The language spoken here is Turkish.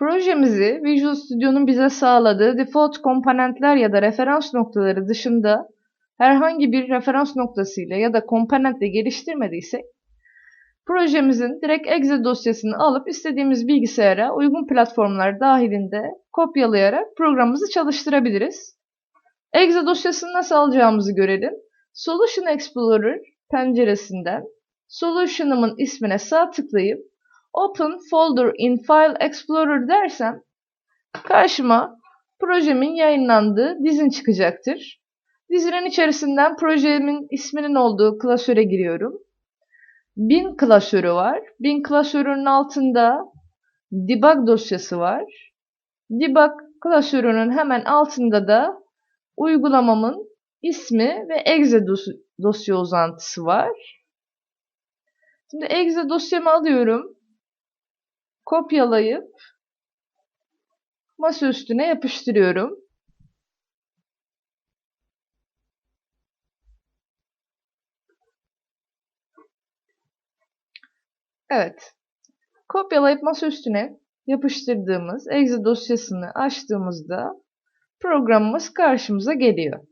Projemizi Visual Studio'nun bize sağladığı default komponentler ya da referans noktaları dışında herhangi bir referans noktasıyla ya da komponentle geliştirmediysek projemizin direkt exe dosyasını alıp istediğimiz bilgisayara uygun platformlar dahilinde kopyalayarak programımızı çalıştırabiliriz. Exe dosyasını nasıl alacağımızı görelim. Solution Explorer penceresinden Solution'ımın ismine sağ tıklayıp Open Folder in File Explorer dersem karşıma projemin yayınlandığı dizin çıkacaktır. Dizinin içerisinden projemin isminin olduğu klasöre giriyorum. Bin klasörü var. Bin klasörünün altında debug dosyası var. Debug klasörünün hemen altında da uygulamamın ismi ve exe dosya uzantısı var. Şimdi exe dosyamı alıyorum kopyalayıp masa üstüne yapıştırıyorum. Evet. Kopyalayıp masa üstüne yapıştırdığımız exe dosyasını açtığımızda programımız karşımıza geliyor.